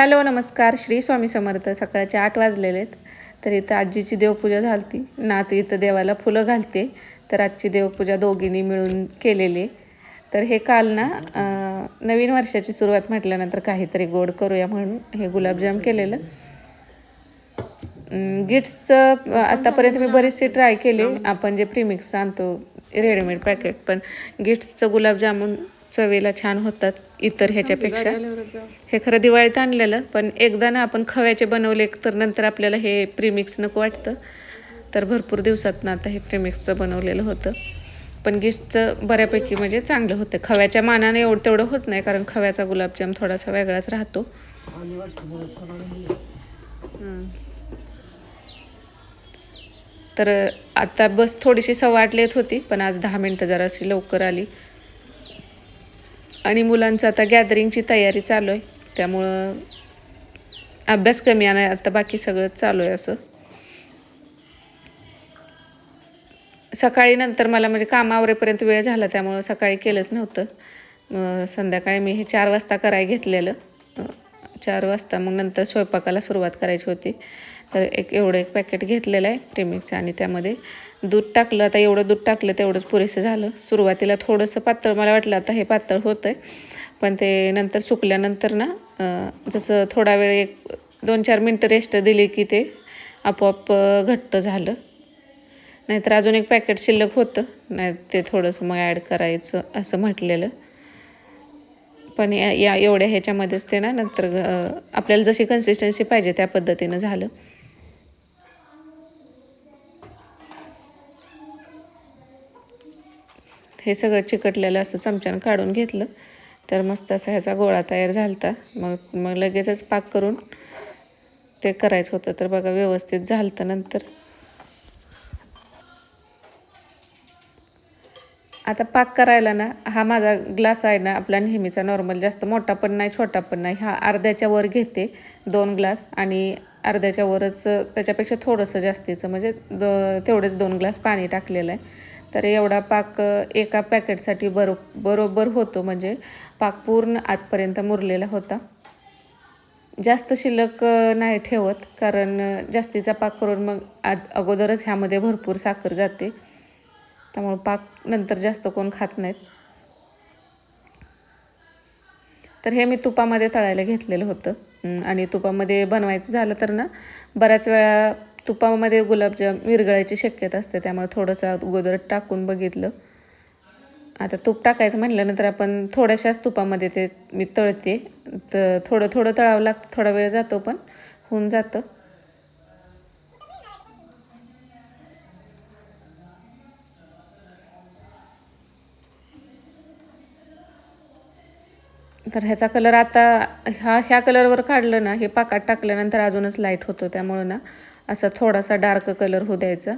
Hello नमस्कार. श्री स्वामी समर्थ. सकाळचे आठ वाजलेले आहेत. तर इथं आजीची देवपूजा झालती. नात इथं देवाला फुलं घालते. तर आजची देवपूजा दोघींनी मिळून केलेली. आहे. तर हे काल ना नवीन वर्षाची सुरुवात म्हटल्यानंतर काहीतरी गोड करूया म्हणून हे गुलाबजाम केलेलं. गिट्सचं आतापर्यंत मी बरेचसे ट्राय केले. आपण जे प्रीमिक्स आणतो रेडीमेड पॅकेट पण गिट्सचं गुलाबजामुन चवेला छान होतात इतर ह्याच्यापेक्षा. हे खरं दिवाळीत आणलेलं पण एकदा ना आपण खव्याचे बनवले तर नंतर आपल्याला हे प्रीमिक्स नको वाटतं. तर भरपूर दिवसात ना आता हे प्रीमिक्सचं बनवलेलं होतं. पण गिट्सचं बऱ्यापैकी म्हणजे चांगलं होतं. खव्याच्या मानाने एवढं तेवढं होत नाही कारण खव्याचा गुलाबजाम थोडासा वेगळाच राहतो. तर आता बस थोडीशी आठ लेत होती पण आज दहा मिनटं जराशी लवकर आली. आणि मुलांचं आता गॅदरिंगची तयारी चालू आहे. त्यामुळं अभ्यास कमी आणि आता बाकी सगळं चालू आहे असं. सकाळी नंतर मला म्हणजे कामावरेपर्यंत वेळ झाला त्यामुळं सकाळी केलंच नव्हतं. मग संध्याकाळी मी हे चार वाजता कराय घेतलेलं. चार वाजता. मग नंतर स्वयंपाकाला सुरुवात करायची होती. तर एक एवढं एक पॅकेट घेतलेलं आहे प्रेमिक्सचं आणि त्यामध्ये दूध टाकलं. आता एवढं दूध टाकलं तेवढंच पुरेसं झालं. सुरुवातीला थोडंसं पातळ मला वाटलं आता हे पातळ होतं आहे पण ते नंतर सुकल्यानंतर ना जसं थोडा वेळ एक दोन चार मिनटं रेस्ट दिली की ते आपोआप घट्ट झालं. नाहीतर अजून एक पॅकेट शिल्लक होतं. नाही ते थोडंसं मग ॲड करायचं असं म्हटलेलं. पण या या एवढ्या ह्याच्यामध्येच ते ना नंतर आपल्याला जशी कन्सिस्टन्सी पाहिजे त्या पद्धतीनं झालं. हे सगळं चिकटलेलं असं चमच्यानं काढून घेतलं. तर मस्त असा ह्याचा गोळा तयार झालता. मग मग लगेचच पाक करून ते करायचं होतं. तर बघा व्यवस्थित झालं नंतर. आता पाक करायला ना हा माझा ग्लास आहे ना आपला नेहमीचा नॉर्मल जास्त मोठा पण नाही छोटा पण नाही. हा अर्ध्याच्या वर घेते दोन ग्लास आणि अर्ध्याच्या वरच त्याच्यापेक्षा थोडंसं जास्तीचं म्हणजे द तेवढेच दोन ग्लास पाणी टाकलेलं आहे. तर एवढा पाक एका पॅकेटसाठी बरो बरोबर होतो म्हणजे पाक पूर्ण आतपर्यंत मुरलेला होता. जास्त शिल्लक नाही ठेवत कारण जास्तीचा पाक करून मग आत अगोदरच ह्यामध्ये भरपूर साखर जाते. त्यामुळं पाक नंतर जास्त कोण खात नाहीत. तर हे मी तुपामध्ये तळायला घेतलेलं होतं. आणि तुपामध्ये बनवायचं झालं तर ना बऱ्याच वेळा तुपामध्ये गुलाबजाम विरघळायची शक्यता असते त्यामुळे थोडंसं अगोदर टाकून बघितलं. आता तूप टाकायचं म्हटल्यानंतर आपण थोड्याशाच तुपामध्ये ते मी तळते. तर थोडं थोडं तळावं लागतं थोडा वेळ जातो पण होऊन जातं. तर ह्याचा कलर आता ह्या ह्या कलरवर काढलं ना हे पाकात टाकल्यानंतर अजूनच लाइट होतो त्यामुळं ना असा थोडासा डार्क कलर होऊ द्यायचा.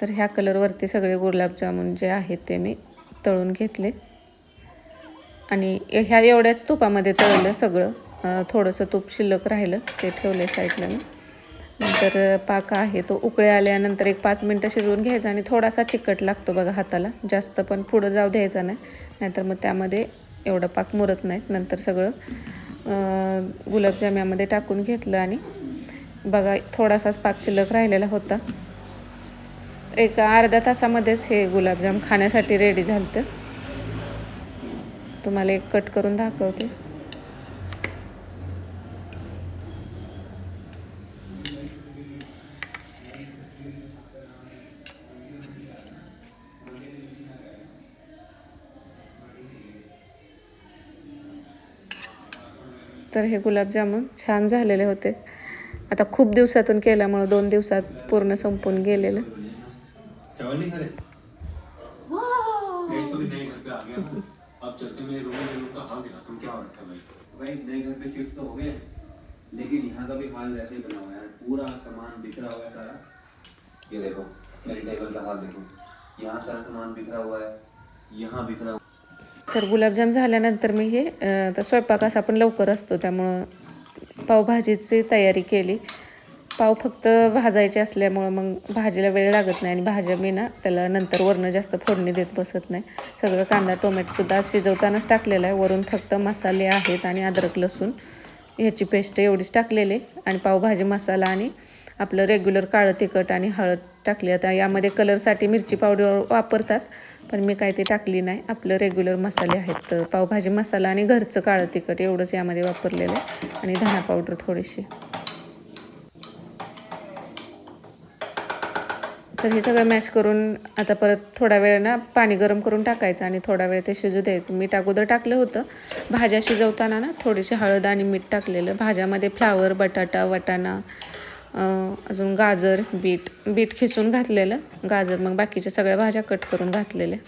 तर ह्या कलरवरती सगळे गुलाबजामुन जे आहेत ते मी तळून घेतले. आणि ह्या एवढ्याच तुपामध्ये तळलं सगळं. थोडंसं तूप शिल्लक राहिलं ते ठेवले साईडला मी. नंतर पाक आहे तो उकळे आल्यानंतर एक पाच मिनटं शिजवून घ्यायचा आणि थोडासा चिकट लागतो बघा हाताला. जास्त पण पुढं जाऊ द्यायचा नाही. नाहीतर मग त्यामध्ये एवढं पाक मुरत नाहीत नंतर सगळं गुलाबजाम्यामध्ये गुलाबजाम यामध्ये टाकून घेतलं आणि बघा थोडासाच पाक शिल्लक राहिलेला होता. एक अर्ध्या तासामध्येच हे गुलाबजाम खाण्यासाठी रेडी झालं तुम्हाला एक कट करून दाखवते. तर हे गुलाबजामुन छान झालेले होते. आता खूप दिवसातून केल्यामुळं दोन दिवसात पूर्ण संपून गेलेलं. हो रखा भाई। भाई नए घर पे शिफ्ट तो हो गए। लेकिन यहाँ का भी हाल वैसे ही बना हुआ है। यार पूरा सामान बिखरा हुआ है सारा। ये देखो मेरी टेबल का हाल देखो। यहाँ सारा सामान बिखरा हुआ है यहाँ बिखरा तर गुलाबजाम झाल्यानंतर मी हे तर स्वयंपाक असा पण लवकर असतो त्यामुळं पावभाजीची तयारी केली. पाव फक्त भाजायचे असल्यामुळं मग भाजीला वेळ लागत नाही आणि भाज्या मी ना त्याला नंतर वरनं जास्त फोडणी देत बसत नाही. सगळं कांदा टोमॅटोसुद्धा शिजवतानाच टाकलेलं आहे. वरून फक्त मसाले आहेत आणि अद्रक लसूण ह्याची पेस्ट एवढीच टाकलेली आहे. आणि पावभाजी मसाला आणि आपलं रेग्युलर काळं तिखट आणि हळद टाकली. आता यामध्ये कलरसाठी मिरची पावडर वापरतात. पण मी काय ते टाकली नाही. आपलं रेग्युलर मसाले आहेत. तर पावभाजी मसाला आणि घरचं काळं तिखट एवढंच यामध्ये वापरलेलं आहे. आणि धना पावडर थोडीशी. तर हे सगळं मॅश करून आता परत थोडा वेळ ना पाणी गरम करून टाकायचं आणि थोडा वेळ ते शिजू द्यायचं. मीठ अगोदर टाकलं होतं. भाज्या शिजवताना ना थोडीशी हळद आणि मीठ टाकलेलं. भाज्यामध्ये फ्लावर बटाटा वाटाणा अजून गाजर बीट बीट खिसून घातलेलं. गाजर मग बाकीच्या सगळ्या भाज्या कट करून घातलेल्या.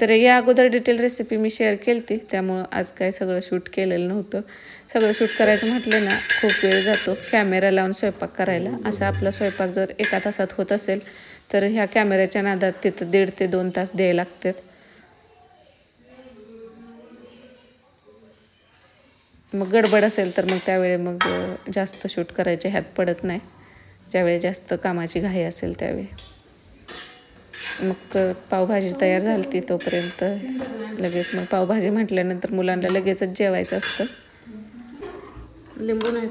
तर या अगोदर डिटेल रेसिपी मी शेअर केली ती त्यामुळं आज काय सगळं शूट केलेलं नव्हतं. सगळं शूट करायचं म्हटलं ना खूप वेळ जातो. कॅमेरा लावून स्वयंपाक करायला. असा आपला स्वयंपाक जर एका तासात होत असेल तर ह्या कॅमेऱ्याच्या नादात तिथं दीड ते दोन तास द्यायला लागतात. मग गडबड असेल तर मग त्यावेळी मग जास्त शूट करायचे ह्यात पडत नाही. ज्यावेळी जास्त कामाची घाई असेल त्यावेळी. मग पावभाजी तयार झाली ती तोपर्यंत लगेच मग पावभाजी म्हटल्यानंतर मुलांना लगेचच जेवायचं असतं. लिंबू नाही